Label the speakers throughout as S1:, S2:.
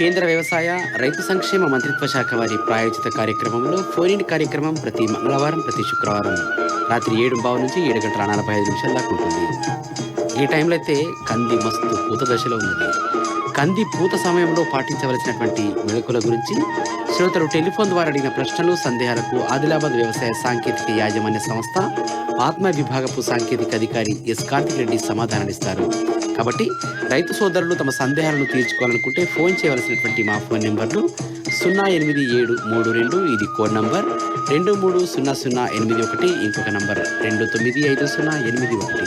S1: కేంద్ర వ్యవసాయ రైతు సంక్షేమ మంత్రిత్వ శాఖ వారి ప్రాయోజిత కార్యక్రమంలో ఫోన్ ఇన్ కార్యక్రమం ప్రతి మంగళవారం ప్రతి శుక్రవారం రాత్రి ఏడు బావు నుంచి ఏడు గంటల నలభై ఐదు నిమిషాల దాకా ఉంటుంది. ఈ టైంలో అయితే కంది మస్తు పూత దశలో ఉన్నది. కంది పూత సమయంలో పాటించవలసినటువంటి మెలకుల గురించి శ్రోతలు టెలిఫోన్ ద్వారా అడిగిన ప్రశ్నలు సందేహాలకు ఆదిలాబాద్ వ్యవసాయ సాంకేతిక యాజమాన్య సంస్థ ఆత్మ విభాగపు సాంకేతిక అధికారి ఎస్. కార్తిక్ రెడ్డి సమాధానాలిస్తారు కాబట్టి రైతు సోదరులు తమ సందేహాలను తీర్చుకోవాలనుకుంటే ఫోన్ చేయవలసినటువంటి మా ఫోన్ నెంబర్లు సున్నా ఎనిమిది ఏడు మూడు రెండు ఇది కోడ్ నంబర్. రెండు మూడు సున్నా సున్నా ఎనిమిది ఒకటి ఇంకొక నంబర్. రెండు తొమ్మిది ఐదు సున్నా ఎనిమిది ఒకటి.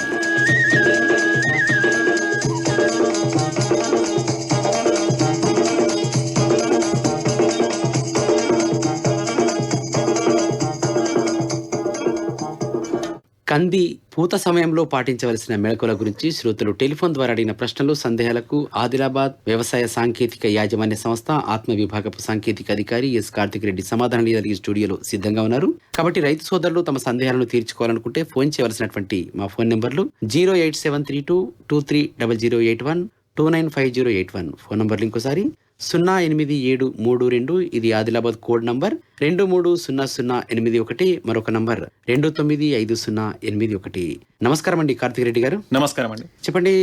S1: కంది పూత సమయంలో పాటించవలసిన మెళకుల గురించి శ్రోతలు టెలిఫోన్ ద్వారా అడిగిన ప్రశ్నలు సందేహాలకు ఆదిలాబాద్ వ్యవసాయ సాంకేతిక యాజమాన్య సంస్థ ఆత్మ విభాగపు సాంకేతిక అధికారి ఎస్ కార్తిక్ రెడ్డి సమాధానం ఈ స్టూడియోలో సిద్ధంగా ఉన్నారు. కాబట్టి రైతు సోదరులు తమ సందేహాలను తీర్చుకోవాలనుకుంటే ఫోన్ చేయవలసినటువంటి మా ఫోన్ నెంబర్లు zero eight seven three two two three double zero eight one two nine five zero eight one. Phone నంబర్లు ఇంకోసారి సున్నా ఎనిమిది ఏడు మూడు రెండు ఇది ఆదిలాబాద్ కోడ్ నంబర్. రెండు మూడు సున్నా సున్నా ఎనిమిది ఒకటి మరొక నంబర్. రెండు తొమ్మిది ఐదు సున్నా ఎనిమిది ఒకటి. నమస్కారం అండి కార్తిక్ రెడ్డి గారు.
S2: నమస్కారం అండి.
S1: చెప్పండి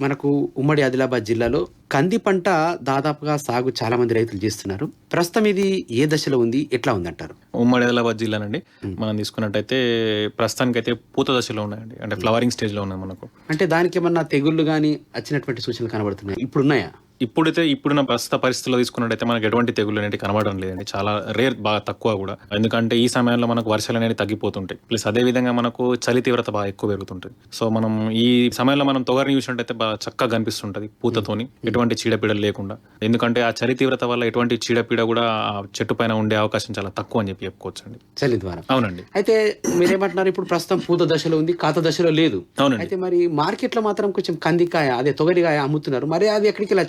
S1: మనకు ఉమ్మడి ఆదిలాబాద్ జిల్లాలో కంది పంట దాదాపుగా సాగు చాలా మంది రైతులు చేస్తున్నారు. ప్రస్తుతం ఇది ఏ దశలో ఉంది ఎట్లా ఉందంటారు?
S2: ఉమ్మడి ఆదిలాబాద్ జిల్లానండి. మనం తీసుకున్నట్టయితే ప్రస్తుతానికైతే పూత దశలో ఉన్నాయండి. అంటే ఫ్లవరింగ్ స్టేజ్లో ఉన్నాయి మనకు.
S1: అంటే దానికి ఏమన్నా తెగుళ్ళు కానీ వచ్చినటువంటి సూచనలు కనబడుతున్నాయి? ఇప్పుడు ఉన్నాయా?
S2: ఇప్పుడైతే ఇప్పుడున్న ప్రస్తుత పరిస్థితుల్లో తీసుకున్నట్టయితే మనకు ఎటువంటి తెగులు అనేవి కనబడడం లేదండి. చాలా రేర్ బాగా తక్కువ కూడా. ఎందుకంటే ఈ సమయంలో మనకు వర్షాలు అనేవి తగ్గిపోతుంటాయి. ప్లస్ అదే విధంగా మనకు చలి తీవ్రత బాగా ఎక్కువ పెరుగుతుంటుంది. సో మనం ఈ సమయంలో మనం తొగరిని చూసినట్టయితే బాగా చక్కగా కనిపిస్తుంటది పూతతోని. ఎటువంటి చీడపీడలు లేకుండా. ఎందుకంటే ఆ చలి తీవ్రత వల్ల ఎటువంటి చీడపీడ కూడా ఆ చెట్టు పైన ఉండే అవకాశం చాలా తక్కువ అని చెప్పి చెప్పుకోవచ్చు అండి
S1: చలి ద్వారా.
S2: అవునండి.
S1: అయితే మీరేమంటున్నారు? ఇప్పుడు ప్రస్తుతం పూత దశలో ఉంది కాత దశలో లేదు.
S2: అవునండి.
S1: అయితే మరి మార్కెట్లో మాత్రం కొంచెం కందికాయ అదే తొగరికాయ అమ్ముతున్నారు. మరి అది ఎక్కడికి వెళ్ళి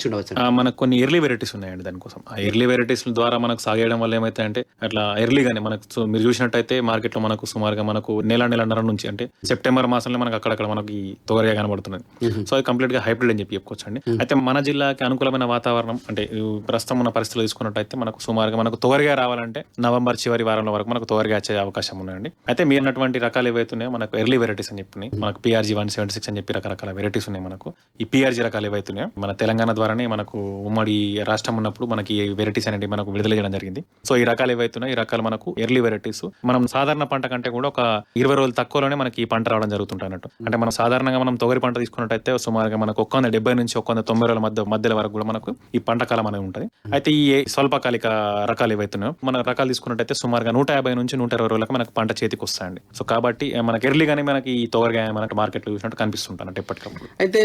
S2: మనకు కొన్ని ఎర్లీ వెరైటీస్ ఉన్నాయండి దానికోసం. ఆ ఎర్లీ వెరైటీస్ ద్వారా మనకు సాగేయడం వల్ల ఏమైతాయంటే అట్లా ఎర్లీగానే మనకు మీరు చూసినట్టయితే మార్కెట్లో మనకు సుమారుగా మనకు నెల నెలన్నర నుంచి అంటే సెప్టెంబర్ మాసంలో మనకు అక్కడక్కడ మనకి తొగరిగా కనబడుతున్నది. సో అది కంప్లీట్గా హైబ్రిడ్ అని చెప్పి చెప్పుకోవచ్చు అండి అయితే మన జిల్లాకి అనుకూలమైన వాతావరణం అంటే ప్రస్తుతం ఉన్న పరిస్థితులు తీసుకున్నట్టయితే మనకు సుమారుగా మనకు తొగరిగా రావాలంటే నవంబర్ చివరి వారంలో వరకు మనకు తొగరిగా వచ్చే అవకాశం ఉన్నాయండి. అయితే మీరు అన్నటువంటి రకాలు ఏవైతున్నాయో మనకు ఎర్లీ వెరైటీస్ అని చెప్పి మనకు పిఆర్జీ వన్ సెవెంటీ సిక్స్ అని చెప్పి రకరకాల వెరైటీస్ ఉన్నాయి మనకు. ఈ పిఆర్జీ రకాలు ఏవైతున్నాయో మన తెలంగాణ ద్వారానే మనకు ఉమ్మడి రాష్ట్రం ఉన్నప్పుడు మనకి వెరైటీస్ అనేవి మనకు విడుదల చేయడం జరిగింది. సో ఈ రకాలు ఏవైతున్నాయి ఈ రకాలు మనకు ఎర్లీ వెరైటీస్ మనం సాధారణ పంట కంటే కూడా ఒక ఇరవై రోజులు తక్కువలోనే మనకి ఈ పంట రావడం జరుగుతుంటుంది అన్నట్టు. అంటే మనం సాధారణంగా మనం తొగరి పంట తీసుకున్నట్టయితే సుమారుగా మనకు ఒక్క వంద డెబ్బై నుంచి ఒక్క వంద తొంభై రోజుల మధ్య మధ్యలో వరకు కూడా మనకు ఈ పంట కాలం అనేది ఉంటుంది. అయితే ఈ స్వల్పకాలిక రకాలు ఏవైతున్నాయో మన రకాలు తీసుకున్నట్టయితే సుమారుగా నూట యాభై నుంచి నూట ఇరవై రోజులకు మనకు పంట చేతికి వస్తాయండి. సో కాబట్టి మనకి ఎర్లీగానే మనకి ఈ తొగరిగా మనకి మార్కెట్లో చూసినట్టు కనిపిస్తుంటాను ఎప్పటికప్పుడు.
S1: అయితే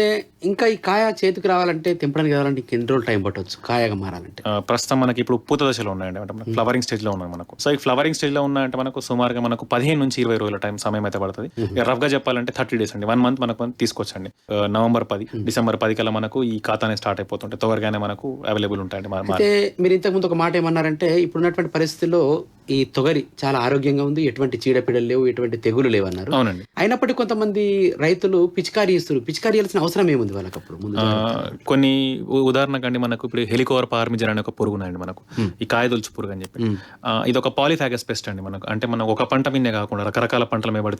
S1: ఇంకా ఈ కాయ చేతికి రావాలంటే తెంపడానికి ఇంక ఎన్ని రోజులు టైం పట్టవచ్చు కాయగా మారాలంటే.
S2: ప్రస్తుతం మనకి ఇప్పుడు పూత దశలో ఉన్నాయండి. అంటే ఫ్లవరింగ్ స్టేజ్లో ఉన్నాయి మనకు. సో ఈ ఫ్లవరింగ్ స్టేజ్లో ఉన్నాయంటే మనకు సుమారుగా మనకు పదిహేను నుంచి ఇరవై రోజుల టైం సమయం అయితే పడుతుంది. రఫ్గా చెప్పాలంటే థర్టీ డేస్ అండి. వన్ మంత్ మనకు తీసుకొచ్చండి. నవంబర్ పది డిసెంబర్ పది కల్లా మనకు ఈ ఖాతానే స్టార్ట్ అయిపోతుంటే త్వరగానే మనకు అవైలబుల్ ఉంటాయండి.
S1: అయితే మీరు ఇంతకు ముందు ఒక మాట ఏమన్నారంటే ఇప్పుడున్నటువంటి పరిస్థితుల్లో ఈ తొగరి చాలా ఆరోగ్యంగా ఉంది ఎటువంటి చీడపీడలు లేవు ఎటువంటి తెగులు లేవు అన్నారు.
S2: అవునండి.
S1: అయినప్పటికీ కొంతమంది రైతులు పిచికారీ ఇస్తారు పిచికారీ చేయాల్సిన అవసరం ఏముంది వాళ్ళకి అప్పుడు
S2: కొన్ని ఉదాహరణకండి మనకు ఇప్పుడు హెలికోవర్ పార్మిజర్ అనే ఒక పురుగు ఉన్నాయండి మనకు. ఈ కాయదొలుచు పురుగు అని చెప్పి. ఇది ఒక పాలిఫాగస్ పెస్ట్ అండి మనకు. అంటే మనం ఒక పంట మీదే కాకుండా రకరకాల పంటల మీద పడి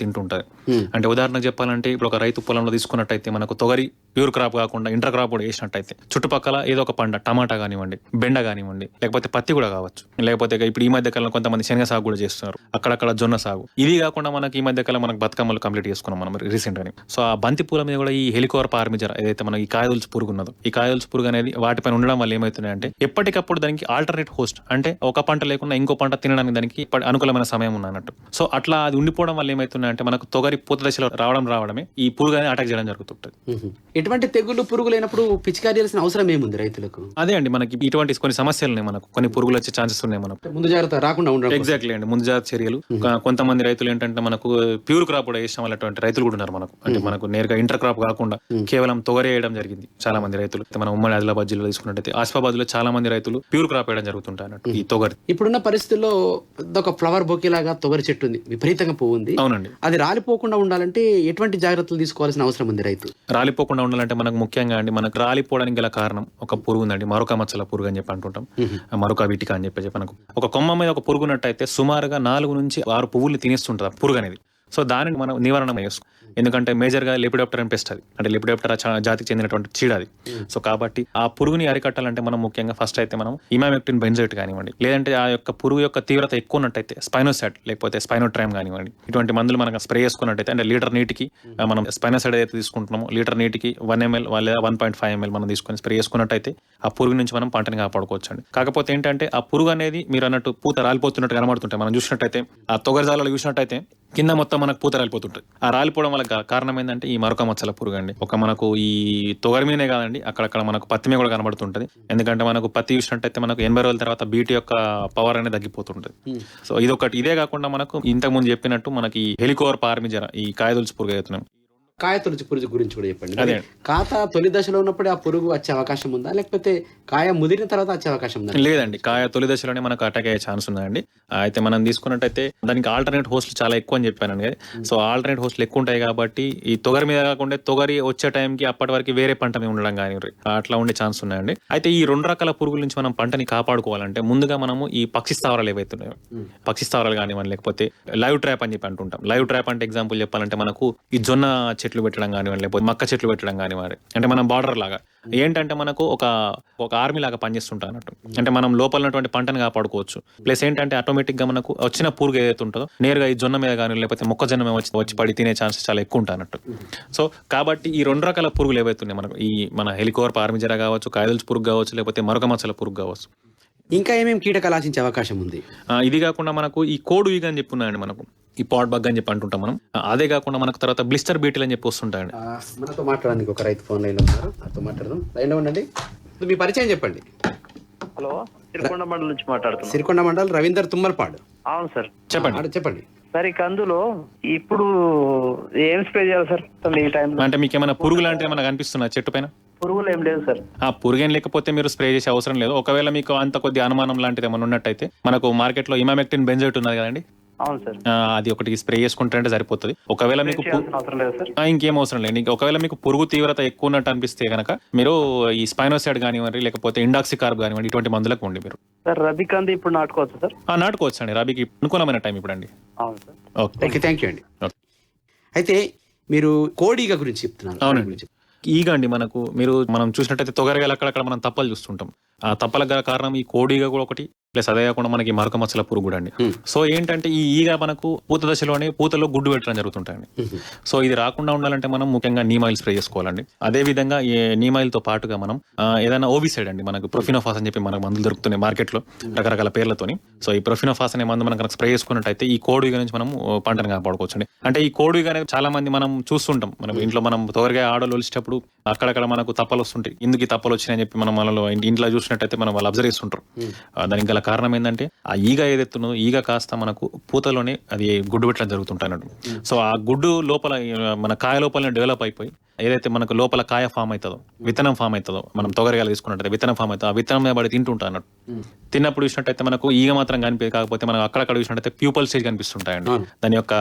S1: Hmm.
S2: అంటే ఉదాహరణకు చెప్పాలంటే ఇప్పుడు ఒక రైతు పొలంలో తీసుకున్నట్టయితే మనకు తొగరి ప్యూర్ క్రాప్ కాకుండా ఇంటర్ క్రాప్ కూడా వేసినట్టయితే చుట్టుపక్కల ఏదో ఒక పంట టమాటా కానివ్వండి బెండ కానివ్వండి లేకపోతే పత్తి కూడా కావచ్చు. లేకపోతే ఇప్పుడు ఈ మధ్య కాలంలో కొంతమంది మంది శనగ సాగు కూడా చేస్తున్నారు. అక్కడక్కడ జొన్న సాగు. ఇది కాకుండా మనకి ఈ మధ్య కాలం మనకు బతుకమ్మలు కంప్లీట్ చేసుకున్నాం మనం రీసెంట్ గానే సో ఆ బంతి పూల మీద కూడా ఈ హెలికోర్ పార్మిజర్ ఏదైతే మనకి ఈ కాయదొలుచు పురుగు ఉన్నదో ఈ కాయదొలుచు పురుగు అనేది వాటిపైన ఉండడం వల్ల ఏమవుతున్నాయంటే ఎప్పటికప్పుడు దానికి ఆల్టర్నేట్ హోస్ట్ అంటే ఒక పంట లేకుండా ఇంకో పంట తినడానికి దానికి అనుకూలమైన సమయం ఉన్నట్టు సో అట్లా అది ఉండిపోవడం వల్ల ఏమవుతున్నాయంటే మనకు తొగరి పూత దశలో రావడం రావడమే ఈ పురుగు అనేది అటాక్ చేయడం జరుగుతుంటుంది.
S1: ఎటువంటి తెగుళ్ళు పురుగు లేనప్పుడు పిచికారి చేయాల్సిన అవసరం ఏముంది రైతులకు?
S2: అదే అండి మనకి ఇటువంటి కొన్ని సమస్యలు ఉన్నాయి మనకు. కొన్ని పురుగులు వచ్చే ఛాన్సెస్ ఉన్నాయి మనకు.
S1: ముందు జాగ్రత్త రాకుండా ఉండడం కోసం.
S2: ఎగ్జాక్ట్లీ అండి ముందు జాగ్రత్త చర్యలు. కొంతమంది రైతులు ఏంటంటే మనకు ప్యూర్ క్రాప్ కూడా వేసిన వాళ్ళటువంటి రైతులు కూడా ఉన్నారు మనకు. అంటే మనకు నేరుగా ఇంటర్ క్రాప్ కాకుండా కేవలం తొగరి వేయడం జరిగింది చాలా మంది రైతులు మనం ఉమ్మడి ఆదిలాబాద్ జిల్లాలో తీసుకున్నట్టయితే ఆసిఫాబాద్లో చాలా మంది రైతులు ప్యూర్ క్రాప్ వేయడం జరుగుతుంటాయి అన్నట్టు ఈ తొగరి.
S1: ఇప్పుడున్న పరిస్థితుల్లో పెద్ద ఒక ఫ్లవర్ బొకే లాగా తొగరి చెట్టు ఉంది విపరీతంగా పువ్వు ఉంది.
S2: అవునండి.
S1: అది రాలిపోకుండా ఉండాలంటే ఎటువంటి జాగ్రత్తలు తీసుకోవాల్సిన అవసరం ఉంది రైతు?
S2: రాలిపోకుండా ఉండాలంటే మనకు ముఖ్యంగా అండి మనకు రాలిపోవడానికి గల కారణం ఒక పురుగు ఉందండి మరొక మచ్చల పురుగు అని చెప్పి అంటుంటాం. మరొక వీటిక అని చెప్పి మనకు ఒక కొమ్మ మీద ఒక పురుగు ఉన్నట్టయితే సుమారుగా నాలుగు నుంచి ఆరు పువ్వులు తినేస్తుంటుంది ఆ పురుగు అనేది. సో దానిని మనం నివారణ చేసుకో ఎందుకంటే మేజర్గా లెపిడాప్టర్ అని పెస్ట్ అది అంటే లెపిడాప్టర్ జాతికి చెందినటువంటి చీడ అది. సో కాబట్టి ఆ పురుగుని అరికట్టాలంటే మనం ముఖ్యంగా ఫస్ట్ అయితే మనం ఇమామెక్టిన్ బెంజైట్ కానివ్వండి. లేదంటే ఆ యొక్క పురుగు యొక్క తీవ్రత ఎక్కువ ఉన్నట్టయితే స్పైనోసైడ్ లేకపోతే స్పైనోట్రైమ్ కానివ్వండి. ఇటువంటి మందులు మనకు స్ప్రే చేసుకున్నట్టయితే అంటే లీటర్ నీటికి మనం స్పైనోసైడ్ అయితే తీసుకుంటున్నామో లీటర్ నీటికి వన్ ఎంఎల్ లేదా వన్ పాయింట్ ఫైవ్ ఎంఎల్ మనం తీసుకొని స్ప్రే చేసుకున్నట్టయితే ఆ పురుగు నుంచి మనం పంటని కాపాడుకోవచ్చు అండి కాకపోతే ఏంటంటే ఆ పురుగు అనేది మీరు అన్నట్టు పూత రాలిపోతున్నట్టు కనబడుతుంటే మనం చూసినట్టయితే ఆ తొగరిజాలలో చూసినట్టయితే కింద మొత్తం మనకు పూత రాలిపోతుంటుంది. ఆ రాలిపోవడం వల్ల గా- కారణం ఏంటంటే ఈ మరొక మచ్చల పురుగు అండి. ఒక మనకు ఈ తొగరి మీదనే కాదండి అక్కడక్కడ మనకు పత్తి మీద కూడా కనబడుతుంటది. ఎందుకంటే మనకు పత్తి చూసినట్టయితే మనకు ఎనభై రోజుల తర్వాత బీటీ యొక్క పవర్ అనేది తగ్గిపోతుంటది. సో ఇది ఒకటి ఇదే కాకుండా మనకు ఇంతకు ముందు చెప్పినట్టు మనకి హెలికోర్ పార్మిజర ఈ కాయదొలుచు పురుగు అవుతున్నాం
S1: కాయ తొలిచి పురుగు గురించి కూడా చెప్పండి. కాత తొలి దశలో ఉన్నప్పుడే ఆ పురుగు వచ్చే అవకాశం ఉందా? లేకపోతే కాయ ముదిరిన తర్వాత వచ్చే అవకాశం ఉందా?
S2: లేదండి. కాయ తొలి దశలోనే మనకు అటాక్ అయ్యే ఛాన్స్ ఉందండి. అయితే మనం తీసుకున్నట్టయితే దానికి ఆల్టర్నేట్ హోస్ట్లు చాలా ఎక్కువ అని చెప్పాను కదా సో ఆల్టర్నేట్ హోస్ట్లు ఎక్కువ ఉంటాయి కాబట్టి ఈ తొగరి మీద కాకుండా తొగరి వచ్చే టైంకి అప్పటి వరకు వేరే పంట మీద ఉండడం కానీ అట్లా ఉండే ఛాన్స్ ఉన్నాయండి. అయితే ఈ రెండు రకాల పురుగుల నుంచి మనం పంటని కాపాడుకోవాలంటే ముందుగా మనము ఈ పక్షి స్థావరాలు ఏవైతే ఉన్నాయో పక్షి స్థావరాలు కానివ్వండి లేకపోతే లైవ్ ట్రాప్ అని చెప్పి అంటుంటాం. లైవ్ ట్రాప్ అంటే ఎగ్జాంపుల్ చెప్పాలంటే మనకు ఈ జొన్న చెట్లు పెట్టడం కానివ్వండి లేకపోతే మక్క చెట్లు పెట్టడం కానివ్వండి అంటే మనం బార్డర్ లాగా. ఏంటంటే మనకు ఒక ఒక ఆర్మీ లాగా పనిచేస్తుంటాం అన్నట్టు. అంటే మనం లోపల ఉన్నటువంటి పంటను కాపాడుకోవచ్చు. ప్లస్ ఏంటంటే ఆటోమేటిక్గా మనకు వచ్చిన పురుగు ఏదైతే ఉంటుందో నేరుగా ఈ జొన్న మీద కానీ లేకపోతే మొక్కజొన్న మీద వచ్చి వచ్చి పడి తినే ఛాన్సెస్ చాలా ఎక్కువ ఉంటాయి అన్నట్టు. సో కాబట్టి ఈ రెండు రకాల పురుగులు ఏవైతే ఉన్నాయి మనకు ఈ మన హెలికోర్ పార్మిజరా కావచ్చు కాయదల్స్ పురుగు కావచ్చు లేకపోతే మరొక మచ్చల పురుగు కావచ్చు.
S1: ఇంకా ఏమేమి కీటకాలు ఆశించే అవకాశం ఉంది?
S2: ఇది కాకుండా మనకు ఈ కోడు ఈగ అని చెప్పి ఉన్నాయండి మనకు. ఈ పాట్ బగ్ అని చెప్పి అంటుంటాం మనం. అదే కాకుండా మనకు తర్వాత బ్లిస్టర్ బీటిల్ అని చెప్పి వస్తుంటాయండి.
S1: మనతో మాట్లాడడానికి ఒక రైతు ఫోన్ లైన్ ఉన్నారు. నాతో మాట్లాడదాం. లైన్ ఉండండి. మీ పరిచయం చెప్పండి.
S3: హలో తిరుకొండ మండలం నుంచి మాట్లాడుతున్నాం.
S1: సిరికొండ మండల్ రవీందర్ తుమ్మలపాడు.
S3: అవును సార్.
S2: చెప్పండి.
S1: చెప్పండి.
S3: సార్ ఈ కందులో ఇప్పుడు ఏం స్ప్రే చేయాలి సార్? ఈ టైంలో.
S2: అంటే మీకు ఏమైనా పురుగు లాంటివి ఏమైనా కనిపిస్తున్నా చెట్టు పైన?
S3: పురుగులు ఏం లేదు సార్.
S2: ఆ పురుగేం లేకపోతే మీరు స్ప్రే చేసే అవసరం లేదు. ఒకవేళ మీకు అంత కొద్ది అనుమానం లాంటిది ఏమైనా ఉన్నట్టయితే మనకు మార్కెట్లో ఇమామెక్టిన్ బెంజైట్ ఉన్నది కదండి.
S3: అవును సార్.
S2: ఆ, అది ఒకటి స్ప్రే చేసుకుంటే సరిపోతుంది. ఒకవేళ మీకు
S3: అవసరం లేదు సార్.
S2: ఇంకేం అవసరం లేదు. ఇంకా ఒకవేళ మీకు పురుగు తీవ్రత ఎక్కువ ఉన్నట్టు అనిపిస్తే కనుక మీరు ఈ స్పైనోసైడ్ కానివ్వండి లేకపోతే ఇండాక్సి కార్బ్ కానివ్వండి ఇటువంటి మందులకు ఉండి మీరు.
S3: సార్ రబీ కంది ఇప్పుడు నాటుకోవచ్చు సార్?
S2: ఆ, నాటుకోవచ్చు అండి. రబీకి అనుకూలమైన టైం ఇప్పుడు అండి.
S3: అవును sir.
S2: Okay.
S1: Okay thank you అండి.
S2: ఓకే.
S1: అయితే మీరు కోడిగ గురించి చెప్తున్నారు.
S2: అవునండి. ఈగ అండి మనకు. మీరు మనం చూసినట్టయితే తొగరగాయలు అక్కడక్కడ మనం తప్పలు చూస్తుంటాం. ఆ తప్పలకు గల కారణం ఈ కోడిగ కూడా ఒకటి ప్లస్ అదే కాకుండా మనకి మరొక మచ్చల పురుగు కూడా అండి. సో ఏంటంటే ఈ ఈగ మనకు పూత దశలోనే పూతలో గుడ్డు పెట్టడం జరుగుతుంటాయండి. సో ఇది రాకుండా ఉండాలంటే మనం ముఖ్యంగా నీమాయిల్ స్ప్రే చేసుకోవాలండి. అదే విధంగా ఈ నీమాయిల్తో పాటుగా మనం ఏదైనా ఓవిసైడ్ అండి మనకు ప్రొఫినోఫాస్ అని చెప్పి మనకు మందులు దొరుకుతున్నాయి మార్కెట్లో రకరకాల పేర్లతోని. సో ఈ ప్రొఫినోఫాస్ అనే మందు మనం కనుక స్ప్రే చేసుకున్నట్టయితే ఈ కోడిగ నుంచి మనం పంటను కాపాడుకోవచ్చు అంటే ఈ కోడిగ అనేది చాలా మంది మనం చూస్తుంటాం. మనం ఇంట్లో మనం తొగరగా ఆడలు వచ్చేటప్పుడు అక్కడక్కడ మనకు తప్పలు వస్తుంటాయి. ఎందుకు ఈ తప్పలు వచ్చినాయని చెప్పి మనం మనలో ఇంట్లో చూసినట్టయితే మనం వాళ్ళు అబ్జర్వ్ చేస్తుంటారు. ఆ, దానికి గల కారణం ఏంటంటే ఆ ఈగ ఏదైతున్నదో ఈగ కాస్త మనకు పూతలోనే అది గుడ్డు పెట్టడం జరుగుతుంటాయి అన్నట్టు. సో ఆ గుడ్డు లోపల మన కాయ లోపలనే డెవలప్ అయిపోయి ఏదైతే మనకు లోపల కాయ ఫామ్ అవుతుందో విత్తనం ఫామ్ అవుతుందో మనం తొగరగాలు తీసుకున్నట్టయితే విత్తనం ఫామ్ అవుతుందో ఆ విత్తనం మీద పడి తింటుంటా అన్నట్టు. తిన్నప్పుడు చూసినట్టయితే మనకు ఈగ మాత్రం కనిపించదు కాకపోతే మనం అక్కడక్కడ చూసినట్టయితే ప్యూపల్ స్టేజ్ కనిపిస్తుంటాయండి. దాని యొక్క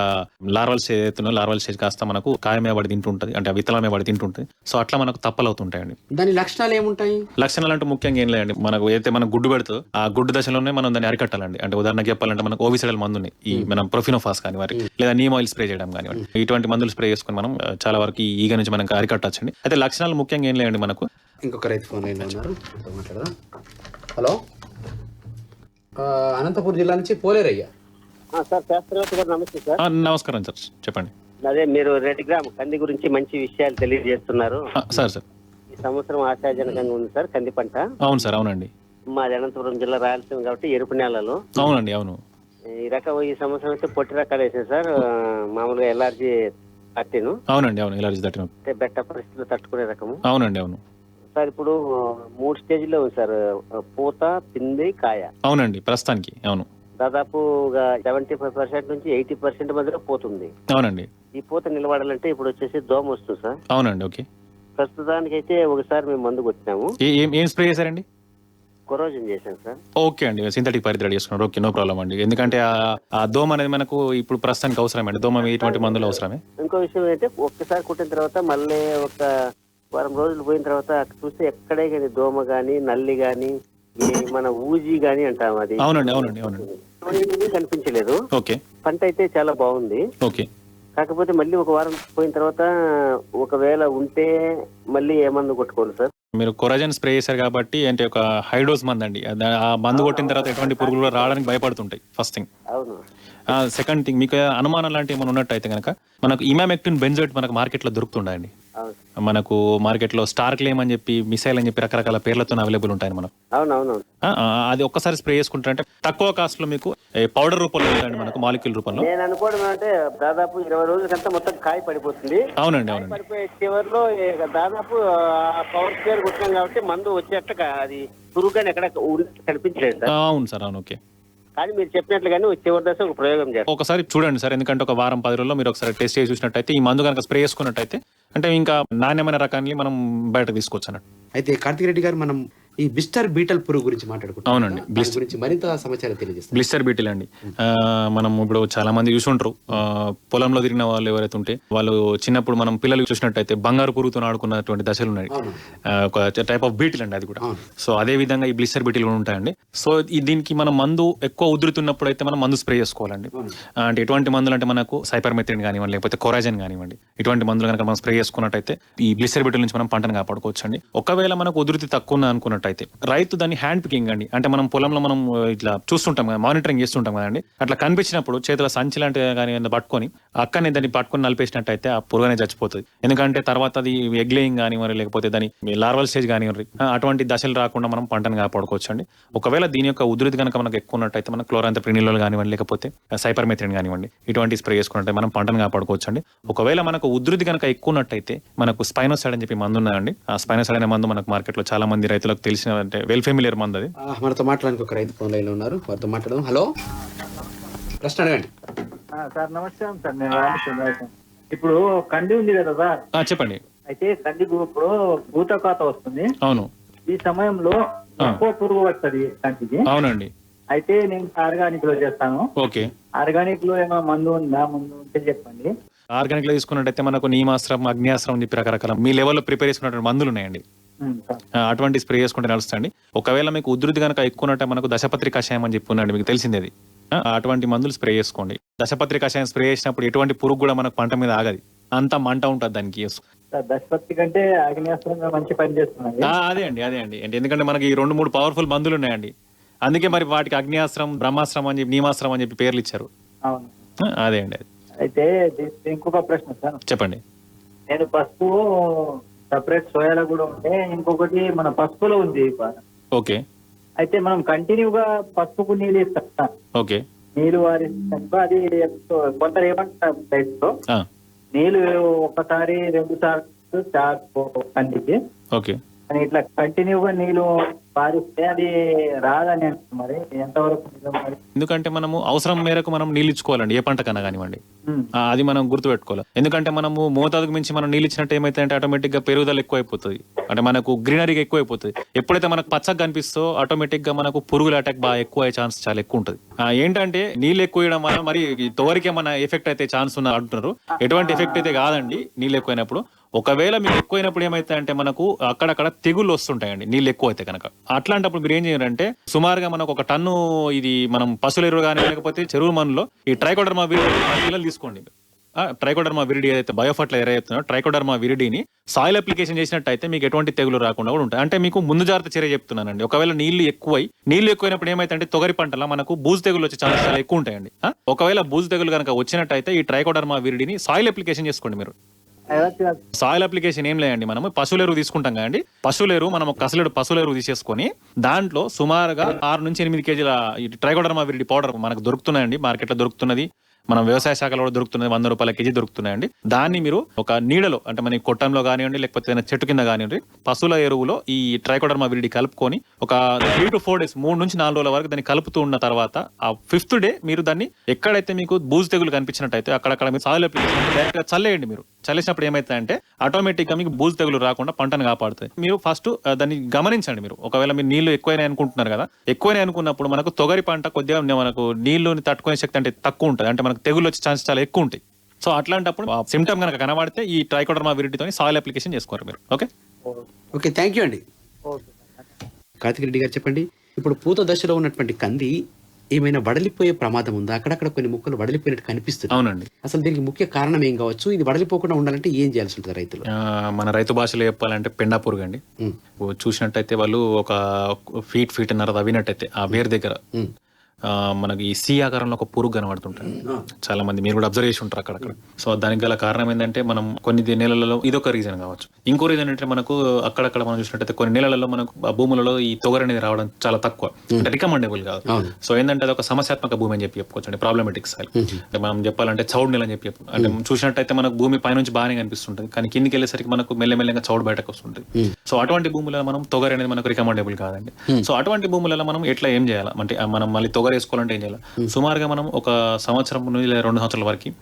S2: లార్వల్ స్టేజ్ ఏదైతుందో లార్వల్ స్టేజ్ కాస్త మనకు కాయ మీద పడి తింటుంటది అంటే ఆ విత్తనం మీద పడి తింటుంటది. సో అట్లా మనకు తప్పలు అవుతుంటాయండి
S1: దాని లక్షణాలు ఏముంటాయి?
S2: లక్షణాలు అంటే ముఖ్యంగా ఏం లేదండి. మనకు ఏదైతే మనం గుడ్డు పెడుతుందో ఆ గుడ్డు దశలోనే మనం దాన్ని అరికట్టాలండి. అంటే ఉదాహరణకి చెప్పాలంటే మనకు ఓవిసైడల్ మందు ఉన్నాయి ఈ మనం ప్రొఫినోఫాస్ కానివ్వండి లేదా నీమ్ ఆయిల్ స్ప్రే చేయడం కానివ్వండి. ఇటువంటి మందులు స్ప్రే చేసుకుని మనం చాలా వరకు ఈగ నుంచి మనం అరికట్టచ్చండి అయితే లక్షణాలు ముఖ్యంగా ఏం లేదండి మనకు?
S1: ఇంకొక రైతు ఫోన్ లైన్ ఉన్నారు నాతో మాట్లాడదాం. హలో. అనంతపురం జిల్లా నుంచి పోలేరయ్య.
S4: ఆ, సార్ శాస్త్రవేత్త గారు నమస్తే సార్.
S2: నమస్కారం సార్ చెప్పండి.
S4: అదే మీరు రెడ్ గ్రామ్ కంది గురించి మంచి విషయాలు తెలియజేస్తున్నారు.
S2: Sir sir.
S4: ఈ సంవత్సరం ఆశాజనకంగా ఉంది సార్ కంది పంట.
S2: అవును సార్ అవునండి.
S4: మాది అనంతపురం జిల్లా రాయలసీమ కాబట్టి ఎరుపు నేలలు.
S2: అవునండి అవును.
S4: ఈ రకం ఈ సంవత్సరం అయితే పొట్టి రకాలు వేసాను సార్. మామూలుగా ఎల్ఆర్జీ పట్టిను
S2: అవునండి అవును. ఇలా దాటిన
S4: అంటే బెట్ట పరిస్థితులు తట్టుకునే రకము.
S2: అవునండి అవును.
S4: సార్ ఇప్పుడు మూడు స్టేజ్లో ఉంది సార్. పూత పిండి కాయ.
S2: అవునండి ప్రస్తుతానికి. అవును.
S4: దాదాపు సెవెంటీ ఫైవ్ పర్సెంట్ నుంచి ఎయిటీ పర్సెంట్ మధ్యలో పోతుంది
S2: అవునండి.
S4: ఈ పూత నిలబడాలంటే ఇప్పుడు వచ్చేసి దోమ వస్తుంది సార్.
S2: అవునండి ఓకే.
S4: ప్రస్తుతానికైతే ఒకసారి మేము మందు కొట్టినాము.
S2: ఏ ఏం ఏం స్ప్రే చేశారండి?
S4: కొరోజన్ చేశాను సార్.
S2: ఓకే అండి సింథటిక్ పరిధి రెడీ చేసుకున్నారు. ఓకే నో ప్రాబ్లం అండి. ఎందుకంటే ఆ- ఆ దోమ అనేది మనకు ఇప్పుడు ప్రస్తుతానికి అవసరమే అండి. దోమ ఇటువంటి మందులు అవసరమే?
S4: ఇంకో విషయం ఏంటంటే ఒక్కసారి కుట్టిన తర్వాత మళ్ళీ ఒక వారం రోజులు పోయిన తర్వాత అక్కడ చూస్తే ఎక్కడే కానీ దోమ గాని నల్లి గాని ఈ మన ఊజీ గాని అంటాం అది.
S2: అవునండి అవునండి అవునండి.
S4: ఏమీ కనిపించలేదు.
S2: ఓకే.
S4: పంట అయితే చాలా బాగుంది.
S2: ఓకే.
S4: కాకపోతే మళ్ళీ ఒక వారం పోయిన తర్వాత ఒకవేళ ఉంటే మళ్ళీ ఏ మందు కొట్టుకోవాలి సార్?
S2: మీరు కొరాజన్ స్ప్రే చేశారు కాబట్టి అంటే ఒక హైడోస్ మందు అండి. ఆ మందు కొట్టిన తర్వాత ఎటువంటి పురుగులు కూడా రావడానికి భయపడుతుంటాయి ఫస్ట్ థింగ్ సెకండ్ థింగ్ మీకు అనుమానం లాంటి ఏమైనా ఉన్నట్టయితే కనుక మనకు ఇమామెక్టిన్ బెంజోయిట్ మనకు మార్కెట్లో దొరుకుతుండండి
S4: అవును
S2: మనకు మార్కెట్లో స్టార్ క్లేమ్ అని చెప్పి మిసైల్ అని చెప్పి రకరకాల పేర్లతో అవైలబుల్ ఉంటాయి మనకు
S4: అవును అవును
S2: ఆ, ఆ, అది ఒక్కసారి స్ప్రే చేసుకుంటారంటే తక్కువ కాస్ట్లో మీకు పౌడర్ రూపంలో ఉందండి మనకు మాలిక్యూల్ రూపంలో?
S4: నేను అనుకోవడం అంటే దాదాపు ఇరవై రోజులకంతా మొత్తం కాయ పడిపోతుంది.
S2: అవునండి అవునండి.
S4: పడిపోయే చివరిలో దాదాపు పవర్ స్పేర్ కొట్టినాం కాబట్టి మందు వచ్చేట అది పురుగు ఎక్కడ కనిపించలేదు
S2: అవును సార్ అవును ఓకే.
S4: కానీ మీరు చెప్పినట్లుగానే చివరి దశ ఒక ప్రయోగం చేస్తారు
S2: ఒకసారి చూడండి సార్ ఎందుకంటే ఒక వారం పది రోజుల్లో మీరు ఒకసారి టెస్ట్ చేసి చూసినట్టయితే ఈ మందు కనుక స్ప్రే చేసుకున్నట్టయితే అంటే ఇంకా నాణ్యమైన రకాన్ని మనం బయట తీసుకోవచ్చు అన్నట్టు.
S1: అయితే కార్తిక్ రెడ్డి గారు మనం ఈ బిస్టర్ బీటల్ పురుగు గురించి మాట్లాడుకుంటాం.
S2: అవునండి.
S1: దాని గురించి మరింత సమాచారం తెలియజేస్తాం.
S2: బ్లిస్టర్ బీటిల్ అండి. ఆ, మనం ఇప్పుడు చాలా మంది చూసుంటారు. ఆ, పొలంలో తిరిగిన వాళ్ళు ఎవరైతే ఉంటే వాళ్ళు చిన్నప్పుడు మనం పిల్లలు చూసినట్టయితే బంగారు పురుగుతో ఆడుకున్నటువంటి దశలు ఉన్నాయి. ఆ, ఒక టైప్ ఆఫ్ బీటిల్ అండి అది కూడా. సో అదే విధంగా ఈ బ్లిస్టర్ బీటిల్ కూడా ఉంటాయండి. సో ఈ దీనికి మనం మందు ఎక్కువ ఉధృతున్నప్పుడు అయితే మనం మందు స్ప్రే చేసుకోవాలండి. ఆ, అంటే ఎటువంటి మందులు అంటే మనకు సైపర్మెథ్రిన్ కానివ్వండి లేకపోతే కొరాజన్ కానివ్వండి. ఇటువంటి మందులు కనుక మనం స్ప్రే చేసుకున్నట్టయితే ఈ బ్లిస్టర్ బీటిల్ నుంచి మనం పంటను కాపాడుకోవచ్చు అండి ఒకవేళ మనకు ఉధృతి తక్కువ ఉన్న అయితే రైతు దాన్ని హ్యాండ్ పికింగ్ అండి. అంటే మనం పొలంలో మనం ఇట్లా చూస్తుంటాం కదా మానిటరింగ్ చేస్తుంటాం కదండి అట్లా కనిపించినప్పుడు చేతుల సంచి లాంటివి కానీ పట్టుకొని అక్కడనే దాన్ని పట్టుకొని నలిపేసినట్టయితే ఆ పురుగనే చచ్చిపోతుంది. ఎందుకంటే తర్వాత అది ఎగ్లేయింగ్ కానివ్వండి లేకపోతే దాని లార్వల్ స్టేజ్ కానివ్వండి అటువంటి దశలు రాకుండా మనం పంటను కాపాడుకోవచ్చు అండి ఒకవేళ దీని యొక్క ఉధృతి కనుక మనకు ఎక్కువ ఉన్నట్టయితే మనం క్లోరాంత ప్రినిలోలు కానివ్వండి లేకపోతే సైపర్మెథ్రిన్ కానివ్వండి ఇటువంటి స్ప్రే చేసుకున్నట్టే మనం పంటను కాపాడుకోవచ్చు అండి ఒకవేళ మనకు ఉధృతి కనుక ఎక్కువ ఉన్నట్టయితే మనకు స్పైనోసైడ్ అని చెప్పి మందు ఉన్నదండి ఆ స్పైనోసైడ్ అనే మందు మనకు మార్కెట్లో చాలా మంది రైతులకు తెలిసిన అంటే వెల్ ఫెమిలియర్ మందు అది.
S1: మనతో మాట్లాడడానికి ఒక రైతు ఫోన్ లైన్లో ఉన్నారు. వారితో మాట్లాడదాం. హలో. ప్రశ్న అడగండి.
S5: సార్ నమస్కారం సార్. నేను రామకృష్ణ ఇప్పుడు కంది ఉంది కదా సార్?
S2: ఆ, చెప్పండి.
S5: అయితే కంది ఇప్పుడు భూతకాత వస్తుంది.
S2: అవును.
S5: ఈ సమయంలో ఎక్కువ పురుగు వస్తుంది కందికి.
S2: అవునండి.
S5: అయితే నేను ఆర్గానిక్లో చేస్తాను.
S2: ఓకే.
S5: ఆర్గానిక్లో ఏమో మందు ఉందా? ముందు ఉంటే చెప్పండి.
S2: ఆర్గానిక్లో తీసుకున్నట్టయితే మనకు నీమాస్త్రం అగ్నియాస్త్రం అని చెప్పి రకరకాల మీ లెవెల్లో ప్రిపేర్ చేసుకున్నటువంటి మందులు ఉన్నాయండి. అటువంటి స్ప్రే చేసుకుంటే నడుస్తుంది. ఒకవేళ మీకు ఉధృతి కనుక ఎక్కువ ఉన్నట్టే మనకు దశపత్రి కషాయం అని చెప్పి ఉన్నాడు మీకు తెలిసింది అది అటువంటి మందులు స్ప్రే చేసుకోండి. దశపత్రి కషాయం స్ప్రే చేసినప్పుడు ఎటువంటి పురుగు కూడా మనకు పంట మీద ఆగది. అంత మంట ఉంటుంది దానికి.
S5: సార్ దశపత్తి కంటే ఆగ్నేయాస్త్రంగా మంచి పని
S2: అదే అండి అదే అండి. అంటే ఎందుకంటే మనకి ఈ రెండు మూడు పవర్ఫుల్ మందులు ఉన్నాయండి. అందుకే మరి వాటికి అగ్నియాస్త్రం బ్రహ్మాస్త్రం అని చెప్పి నీమాస్త్రం అని చెప్పి పేర్లు ఇచ్చారు. అదే అండి.
S5: అయితే ఇంకొక ప్రశ్న సార్.
S2: చెప్పండి.
S5: నేను పసుపు సపరేట్ సోయాలో కూడా ఉంటే ఇంకొకటి మన పసుపులో ఉంది
S2: ఓకే.
S5: అయితే మనం కంటిన్యూగా పసుపుకు నీళ్ళు ఇస్తాం
S2: ఓకే.
S5: నీళ్ళు వారి అది కొందరు ఏమంటారు నీళ్ళు ఒకసారి రెండు సార్లు చాలు కంటికి.
S2: ఓకే.
S5: ఇట్లా కంటిన్యూగా నీళ్ళు పారిస్తే అది రాదని అంటున్నారు మరి. ఎంతవరకు నిజం మరి?
S2: ఎందుకంటే మనము అవసరం మేరకు మనం నీళ్ళు ఇచ్చుకోవాలండి ఏ పంట కన్నా కానివ్వండి. ఆ, అది మనం గుర్తుపెట్టుకోవాలి. ఎందుకంటే మనము మోతాదుకు మించి మనం నీళ్ళు ఇచ్చినట్టు ఏమైతే అంటే ఆటోమేటిక్గా పెరుగుదల ఎక్కువ అయిపోతుంది అంటే మనకు గ్రీనరీగా ఎక్కువ అయిపోతుంది ఎప్పుడైతే మనకు పచ్చగా కనిపిస్తో ఆటోమేటిక్గా మనకు పురుగుల అటాక్ బాగా ఎక్కువ అయ్యే ఛాన్స్ చాలా ఎక్కువ ఉంటుంది. ఆ, ఏంటంటే నీళ్ళు ఎక్కువ వేయడం వల్ల మరి ఈ తోవరికి ఏమైనా ఎఫెక్ట్ అయితే ఛాన్స్ ఉన్న అంటున్నారు. ఎటువంటి ఎఫెక్ట్ అయితే కాదండి నీళ్ళు ఎక్కువైనప్పుడు. ఒకవేళ మీకు ఎక్కువైనప్పుడు ఏమైతే అంటే మనకు అక్కడక్కడ తెగుళ్ళు వస్తుంటాయండి నీళ్ళు ఎక్కువ అయితే కనుక. అట్లాంటప్పుడు మీరు ఏం చేయాలంటే సుమారుగా మనకు ఒక టన్ను ఇది మనం పశువుల ఎరువు కానీ లేకపోతే చెరువు మనలో ఈ ట్రైకోడర్మా విరిడి తీసుకోండి. ట్రైకోడర్మా విరిడి ఏదైతే బయోఫర్టిలైజర్ ఏదైతే ట్రైకోడర్మా విరిడిని సాయిల్ అప్లికేషన్ చేసినట్టయితే మీకు ఎటువంటి తెగులు రాకుండా కూడా ఉంటాయి. అంటే మీకు ముందు జాగ్రత్త చర్య చెప్తున్నానండి. ఒకవేళ నీళ్ళు ఎక్కువై నీళ్ళు ఎక్కువైనప్పుడు ఏమైతే అంటే తొగరి పంటల మనకు బూజు తెగులు వచ్చే ఛాన్సెస్ చాలా ఎక్కువ ఉంటాయండి. ఒకవేళ బూజు తెగులు కనుక వచ్చినట్టయితే ఈ ట్రైకోడర్మా విరిడిని సాయిల్ అప్లికేషన్ చేసుకోండి మీరు. సాయిల్ అప్లికేషన్ ఏం లేదండి మనం పశువుల ఎరువు తీసుకుంటాం కదండి. పశువుల ఎరువు మనం ఒక కసలేడు పశువుల ఎరువు తీసేసుకొని దాంట్లో సుమారుగా ఆరు నుంచి ఎనిమిది కేజీల ఈ ట్రైకోడర్మా విరిడి పౌడర్ మనకు దొరుకుతున్నాయండి. మార్కెట్లో దొరుకుతున్నది. మనం వ్యవసాయ శాఖలో కూడా దొరుకుతున్నది వంద రూపాయల కేజీ దొరుకుతున్నాయండి. దాన్ని మీరు ఒక నీడలో అంటే మన కొట్టంలో కానివ్వండి లేకపోతే ఏదైనా చెట్టు కింద కానివ్వండి పశువుల ఎరువులో ఈ ట్రైకోడర్మా విరిడి కలుపుకొని ఒక త్రీ టు ఫోర్ డేస్ మూడు నుంచి నాలుగు రోజుల వరకు దాన్ని కలుపుతూ ఉన్న తర్వాత ఆ ఫిఫ్త్ డే మీరు దాన్ని ఎక్కడైతే మీకు బూజు తెగులు కనిపించినట్టయితే అక్కడక్కడ మీరు సాయిల్ డైరెక్ట్గా డైరెక్ట్గా చల్లేయండి మీరు. చల్లేసినప్పుడు ఏమైతుందంటే ఆటోమేటిక్గా మీకు బూజు తెగులు రాకుండా పంటను కాపాడుతుంది మీరు ఫస్ట్ దాన్ని గమనించండి మీరు. ఒకవేళ మీరు నీళ్ళు ఎక్కువైనా అనుకుంటున్నారు కదా ఎక్కువైనా అనుకున్నప్పుడు మనకు తొగరి పంట కొద్దిగా మనకు నీళ్ళుని తట్టుకునే శక్తి అంటే తక్కువ ఉంటుంది. అంటే మనకు తెగులు వచ్చే ఛాన్స్ చాలా ఎక్కువ ఉంటాయి సో అట్లాంటప్పుడు సిమ్టమ్ కనుక కనబడితే ఈ ట్రైకోడర్మా విరిటితో సాయిల్ అప్లికేషన్ చేసుకోరు మీరు. ఓకే?
S1: ఓకే థ్యాంక్ యూ అండి. కార్తిక్ రెడ్డి గారు చెప్పండి. ఇప్పుడు పూత దశలో ఉన్నటువంటి కంది ఏమైనా వడలిపోయే ప్రమాదం ఉందా? అక్కడక్కడ కొన్ని ముక్కలు వడలిపోయినట్టు కనిపిస్తుంది.
S2: అవునండి.
S1: అసలు దీనికి ముఖ్య కారణం ఏం కావచ్చు? ఇది వడలిపోకుండా ఉండాలంటే ఏం చేయాల్సి ఉంటుంది రైతులు?
S2: మన రైతు భాషలో చెప్పాలంటే పెండా పురుగు అండి చూసినట్టయితే వాళ్ళు ఒక ఫీట్ ఫీట్ అన్నర తవ్వినట్టయితే ఆ వేరు దగ్గర మనకి ఈ సి ఆకారంలో ఒక పురుగు కనబడుతుంటుంది. చాలా మంది మీరు కూడా అబ్జర్వ్ చేసి ఉంటారు అక్కడక్కడ. సో దానికి గల కారణం ఏంటంటే మనం కొన్ని నెలలలో ఇదొక రీజన్ కావచ్చు. ఇంకో రీజన్ ఏంటంటే మనకు అక్కడక్కడ మనం చూసినట్టయితే కొన్ని నెలలలో మనకు భూములలో ఈ తొగర అనేది రావడం చాలా తక్కువ. అంటే రికమెండబుల్ కాదు. సో ఏంటంటే అది ఒక సమస్యాత్మక భూమి అని చెప్పి చెప్పుకోవచ్చు. అంటే ప్రాబ్లమేటిక్ సైల్ అంటే మనం చెప్పాలంటే చౌడ్ నెల అని చెప్పి అంటే చూసినట్టయితే మనకు భూమి పైనుంచి బాగానే కనిపిస్తుంటుంది. కానీ కిందికి వెళ్ళేసరికి మనకు మెల్లమెల్లగా చౌడ్ బయటకు వస్తుంటుంది. సో అటువంటి భూములలో మనం తొగర అనేది మనకు రికమెండబుల్ కాదండి. సో అటువంటి భూములలో మనం ఎట్లా ఏం చేయాలి? అంటే మనం మళ్ళీ తొగర వేసుకోవాలంటే ఏం చేయాలి? సుమారుగా మనం ఒక సంవత్సరం నుంచి లేదా రెండు సంవత్సరాల వరకు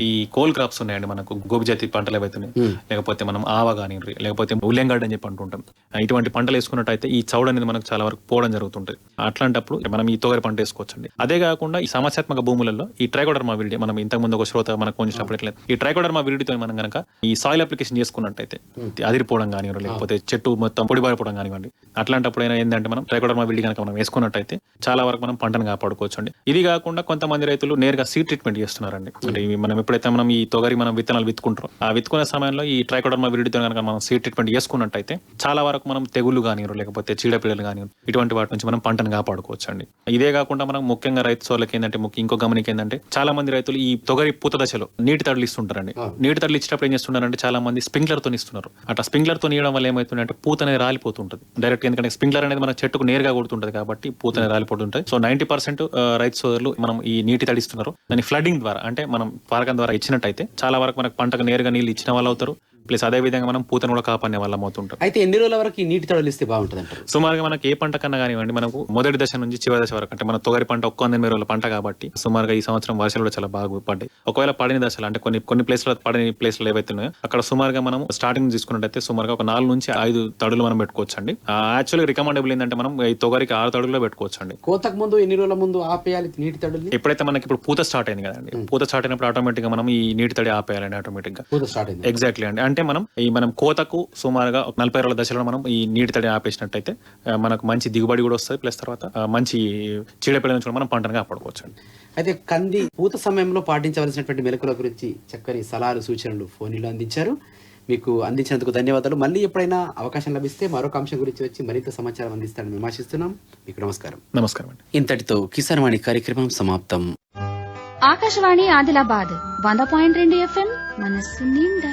S2: ఈ కోల్ క్రాప్స్ ఉన్నాయండి మనకు గోబి జాతి పంటలు ఏవైతున్నాయి లేకపోతే మనం ఆవ కానీ లేకపోతే ఉల్లెంగడ్డ అని చెప్పి అంటుంటాం. ఇటువంటి పంటలు వేసుకున్నట్టయితే ఈ చౌడ్ అనేది మనకు చాలా వరకు పోవడం జరుగుతుంటుంది. అట్లాంటప్పుడు మనం ఈ తొగరి పంట వేసుకోవచ్చండి. అదే కాకుండా ఈ సమస్యాత్మక భూములలో ఈ ట్రైకోడర్మా విరిడి మనం ఇంతకు ముందు ఒక శ్రోత మనకు కొంచెం ఈ ట్రైకోడర్మా విరిడితో మనం కనుక ఈ సాయిల్ అప్లికేషన్ చేసుకున్నట్టయితే అదిరిపోవడం కానివ్వండి లేకపోతే చెట్టు మొత్తం పొడిబారిపోవడం కానివ్వండి అట్లాంటప్పుడు ఏంటంటే మనం ట్రైకోడర్మా విరిడి కనుక మనం వేసుకున్నట్టయితే చాలా వరకు మనం పంటను కాపాడుకోవచ్చు అండి ఇది కాకుండా కొంతమంది రైతులు నేరుగా సీడ్ ట్రీట్మెంట్ చేస్తున్నారండి. అంటే మనం ఎప్పుడైతే మనం ఈ తొగరి మనం విత్తనాలు విత్తుకుంటాం ఆ విత్తుకునే సమయంలో ఈ ట్రైకోడర్మా విరిడితో కనుక మనం సీడ్ ట్రీట్మెంట్ చేసుకున్నట్టయితే చాలా వరకు మనం తెగుళ్ళు కానివ్వరు లేకపోతే చీడపీడలు కానివ్వరు ఇటువంటి వాటి నుంచి మనం పంటను కాపాడుకోవచ్చు అండి ఇదే కాకుండా మనం ముఖ్యంగా రైతు సోళ్ళకి ఏంటంటే ముఖ్య ఇంకో గమనిక ఏంటంటే చాలా మంది రైతులు ఈ తొగరి పూత దశలో నీటి తడులు ఇస్తుంటారండి. నీటి తడులు ఇచ్చేటప్పుడు ఏం చేస్తున్నారంటే చాలా మంది స్ప్రింక్లర్తో ఇస్తున్నారు. అట్లా స్ప్రింక్లర్తో ఇవ్వడం వల్ల ఏమవుతుందంటే పూత అనేది రాలిపోతుంటుంది. డైరెక్ట్ ఎందుకంటే స్ప్రింక్లర్ అనేది మన చెట్టుకు నేరుగా కొడుతుంటది కాబట్టి పూత అనేది రాలిపోతుంటుంది. సో నైన్టీ పర్సెంట్ రైతు సోదరులు మనం ఈ నీటి తడిస్తున్నారు. దాని ఫ్లడింగ్ ద్వారా అంటే మనం పారకం ద్వారా ఇచ్చినట్టయితే చాలా వరకు మనకు పంటకు నేరుగా నీళ్ళు ఇచ్చిన వాళ్ళు అవుతారు. ప్లస్ అదే విధంగా మనం పూతను కూడా కాపాడే వాళ్ళం అవుతుంటాం.
S1: అయితే ఎన్ని రోజుల వరకు ఈ నీటి తడలు ఇస్తే బాగుంటుంది అంటారు
S2: సుమారుగా మనకి ఏ పంట కన్నా కానివ్వండి మనకు మొదటి దశ నుంచి చివరి దశ వరకు అంటే మన తొగరి పంట ఒక్క ఎనభై రోజుల పంట కాబట్టి సుమారుగా ఈ సంవత్సరం వర్షాలు కూడా చాలా బాగా పడ్డాయి. ఒకవేళ పడిన దశలు అంటే కొన్ని కొన్ని ప్లేస్లో పడిన ప్లేస్లు ఏవైతే ఉన్నాయో అక్కడ సుమారుగా మనం స్టార్టింగ్ తీసుకున్నట్టయితే సుమారుగా ఒక నాలుగు నుంచి ఐదు తడులు మనం పెట్టుకోవచ్చు అండి యాక్చువల్గా రికమెండబుల్ ఏంటంటే మనం ఈ తొగరికి ఆరు తడుల్లో పెట్టుకోవచ్చు అండి
S1: కోతకు ముందు ఎన్ని రోజుల ముందు ఆపేయాలి నీటి తడుల్ని?
S2: ఎప్పుడైతే మనకి ఇప్పుడు పూత స్టార్ట్ అయింది కదండి పూత స్టార్ట్ అయినప్పుడు ఆటోమేటిక్గా మనం ఈ నీటి తడి ఆపేయాలండి ఆటోమేటిక్గా.
S1: పూత స్టార్ట్ అయింది.
S2: ఎగ్జాక్ట్లీ అండి. అంటే మనం ఈ మనం కోతకు సుమారుగా ఒక నలభై రోజుల దశలో మనం ఈ నీటి తడి ఆపేసినట్టయితే మనకు మంచి దిగుబడి కూడా వస్తుంది. ప్లస్ తర్వాత మంచి చీడపీడల నుంచి మనం పంటను కాపాడుకోవచ్చు. అండి
S1: అయితే కంది పూత సమయంలో పాటించవలసినటువంటి మెలకుల గురించి చక్కని సలహాలు సూచనలు ఫోన్లో అందించారు. మీకు అందించినందుకు ధన్యవాదాలు. మళ్ళీ ఎప్పుడైనా అవకాశం లభిస్తే మరొక అంశం గురించి వచ్చి మరింత సమాచారం అందిస్తానని మేము ఆశిస్తున్నాం. మీకు నమస్కారం.
S2: నమస్కారం అండి.
S1: ఇంతటితో కిసాన్ వాణి కార్యక్రమం సమాప్తం.
S6: ఆకాశవాణి ఆదిలాబాద్ వంద పాయింట్ రెండు ఎఫ్ఎం మనస్సు నిండా.